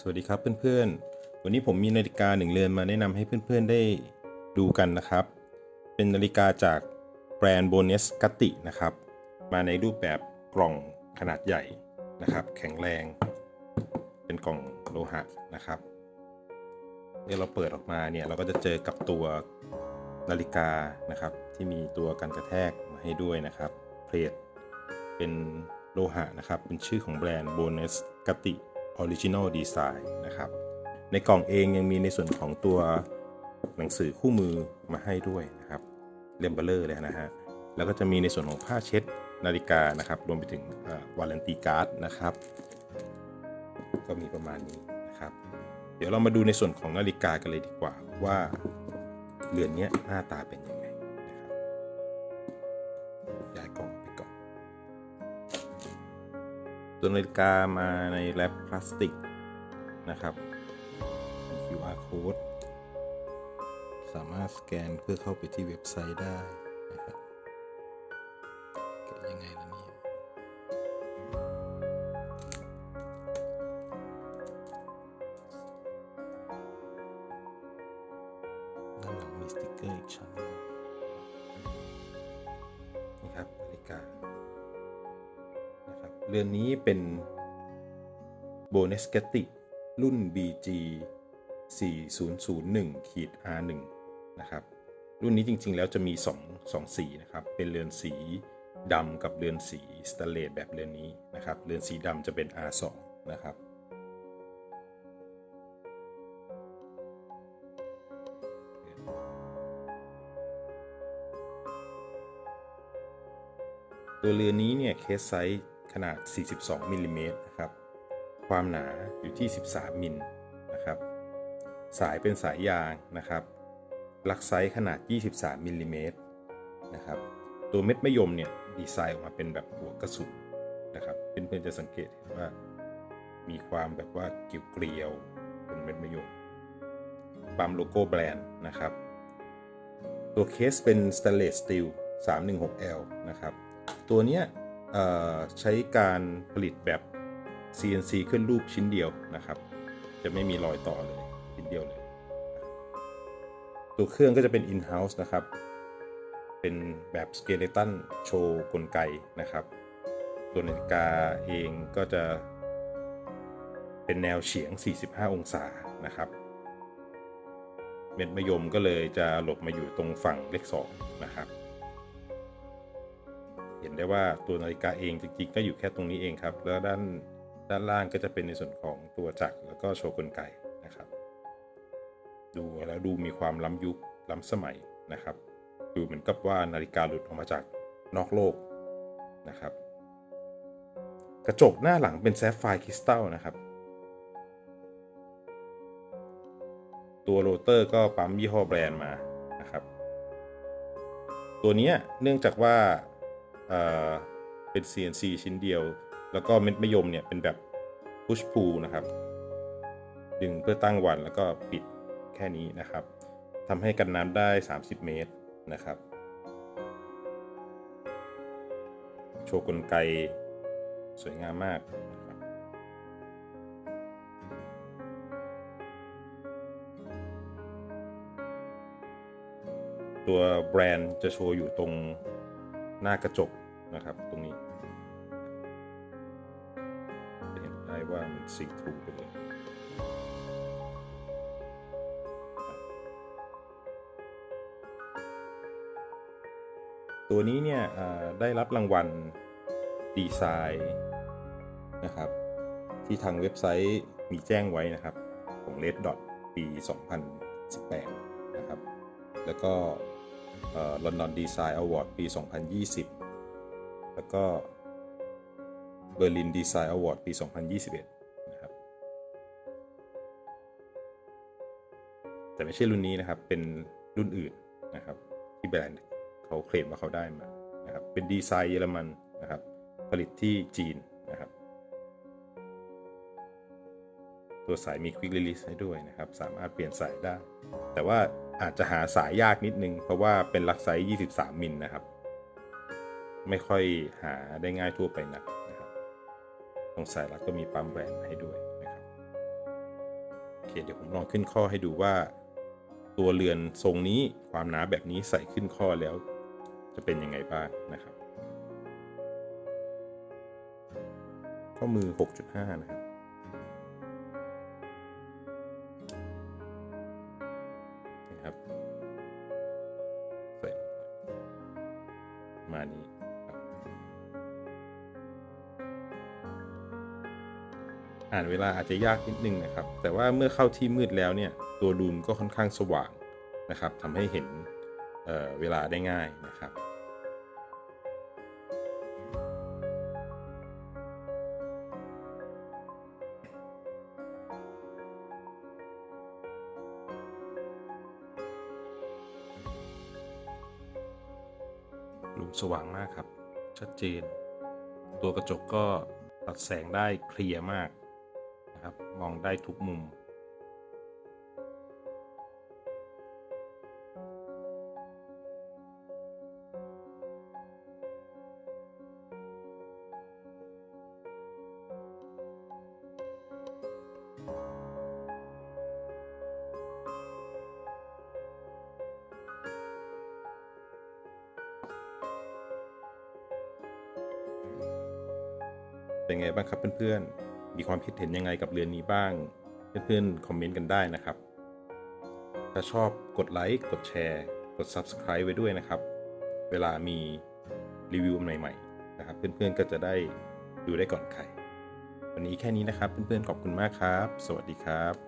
สวัสดีครับเพื่อนๆ วันนี้ผมมีนาฬิกาหนึ่งเรือนมาแนะนำให้เพื่อนๆได้ดูกันนะครับ เป็นนาฬิกาจากแบรนด์โบเนสกัตตินะครับ มาในรูปแบบกล่องขนาดใหญ่นะครับ แข็งแรง เป็นกล่องโลหะนะครับเมื่อเราเปิดออกมาเนี่ยเราก็จะเจอกับตัวนาฬิกานะครับ ที่มีตัวกันกระแทกมาให้ด้วยนะครับเพลทเป็นโลหะนะครับ เป็นชื่อของแบรนด์ b o n e s g a t t i Original Design นะครับ ในกล่องเองยังมีในส่วนของตัวหนังสือคู่มือมาให้ด้วยนะครับเล่มเบลเลอร์เลยนะฮะ แล้วก็จะมีในส่วนของผ้าเช็ดนาฬิกานะครับ รวมไปถึงวารันตีการ์ดนะครับ ก็มีประมาณนี้นะครับ เดี๋ยวเรามาดูในส่วนของนาฬิกากันเลยดีกว่าว่าเรือนนี้หน้าตาเป็นยังไงนะครับย้ายกล่อง ตัวนาฬิกามาในแรปพลาสติกนะครับมี QR code สามารถสแกนเพื่อเข้าไปที่เว็บไซต์ได้นะครับแกะยังไงล่ะเนี่ยด้านหลังมีสติกเกอร์อีกชั้นนึงนี่ครับนาฬิกา เรือนนี้เป็นโบเนสเกติรุ่น BG 4001ขีด R1 นะครับ รุ่นนี้จริงๆ แล้วจะมี 2 2 สีนะครับ เป็นเรือนสีดำกับเรือนสีสแตนเลสแบบเรือนนี้นะครับ เรือนสีดำจะเป็น R2 นะครับ ตัวเรือนนี้เนี่ยเคสไซส์ ขนาด 42มิลลิเมตรนะครับ ความหนาอยู่ที่ 13มิลนะครับ สายเป็นสายยางนะครับ ลักไซส์ขนาด 23มิลลิเมตรนะครับ ตัวเม็ดมะยมเนี่ยดีไซน์ออกมาเป็นแบบหัวกระสุนนะครับ เพื่อนๆจะสังเกตเห็นว่ามีความแบบว่าเกลียวเกลียวๆเป็นเม็ดมะยมปั๊มโลโก้แบรนด์นะครับ ตัวเคสเป็น Stainless Steel 316L นะครับ ตัวเนี้ย ใช้การผลิตแบบ CNC ขึ้นรูปชิ้นเดียวนะครับ จะไม่มีรอยต่อเลยชิ้นเดียวเลย ตัวเครื่องก็จะเป็น in-house นะครับ เป็นแบบสเกเลตันโชว์กลไกนะครับ ตัวนาฬิกาเองก็จะเป็นแนวเฉียง 45 องศานะครับเม็ดมะยมก็เลยจะหลบมาอยู่ตรงฝั่งเลข2นะครับ เห็นได้ว่าตัวนาฬิกาเองจริงๆก็อยู่แค่ตรงนี้เองครับ แล้วด้านด้านล่างก็จะเป็นในส่วนของตัวจักรแล้วก็โชว์กลไกนะครับ ดูแล้วดูมีความล้ำยุคล้ำสมัยนะครับ ดูเหมือนกับว่านาฬิกาหลุดออกมาจากนอกโลกนะครับ กระจกหน้าหลังเป็นแซฟไฟร์คริสตัลนะครับ ตัวโรเตอร์ก็ปั๊มยี่ห้อแบรนด์มานะครับ ตัวนี้เนื่องจากว่า เอ่อเป็น CNC ชิ้นเดียว แล้วก็เม็ดมะยมเนี่ยเป็นแบบ push pull นะครับ ดึงเพื่อตั้งวันแล้วก็ปิดแค่นี้นะครับทำให้กันน้ำได้ 30 เมตรนะครับ โชว์กลไกสวยงามมากตัวแบรนด์จะโชว์อยู่ตรง หน้ากระจกนะครับตรงนี้เห็นได้ว่ามันสีทรูไปเลยตัวนี้เนี่ยได้รับรางวัลดีไซน์นะครับ ที่ทางเว็บไซต์มีแจ้งไว้นะครับ ของ Red Dot ปี 2018 นะครับ แล้วก็ เอ่อ London Design Award ปี 2020 แล้วก็ Berlin Design Award ปี 2021 นะครับ แต่ไม่ใช่รุ่นนี้นะครับ เป็นรุ่นอื่นนะครับ ที่แบรนด์เขาเคลมว่าเขาได้มานะครับ เป็นดีไซน์เยอรมันนะครับ ผลิตที่จีนนะครับ ตัวสายมี Quick Release ให้ด้วยนะครับ สามารถเปลี่ยนสายได้ แต่ว่า อาจจะหาสายยากนิดนึง เพราะว่าเป็นลักไซส์23 มิลนะครับ ไม่ค่อยหาได้ง่ายทั่วไปนักนะครับตรงสายรัดก็มีปั๊มแบรนให้ด้วยนะครับโอเดี๋ยวผมลองขึ้นข้อให้ดูว่า ตัวเรือนทรงนี้ความหนาแบบนี้ใส่ขึ้นข้อแล้ว จะเป็นยังไงบ้างนะครับ ข้อมือ 6.5 นะครับ นะครับใส่ลงไปมานี้ครับอ่านเวลาอาจจะยากนิดนึงนะครับ แต่ว่าเมื่อเข้าที่มืดแล้วเนี่ย ตัวรูนก็ค่อนข้างสว่างนะครับทำให้เห็นเเวลาได้ง่ายนะครับ สว่างมากครับ ชัดเจน ตัวกระจกก็ตัดแสงได้เคลียร์มากนะครับ มองได้ทุกมุม เป็นไงบ้างครับเพื่อนๆ มีความคิดเห็นยังไงกับเรือนนี้บ้าง เพื่อนๆ คอมเมนต์กันได้นะครับ ถ้าชอบกดไลค์ กดแชร์ กด Subscribe ไว้ด้วยนะครับ เวลามีรีวิวใหม่ๆ นะครับ เพื่อนๆ ก็จะได้ดูได้ก่อนใคร วันนี้แค่นี้นะครับ เพื่อนๆ ขอบคุณมากครับ สวัสดีครับ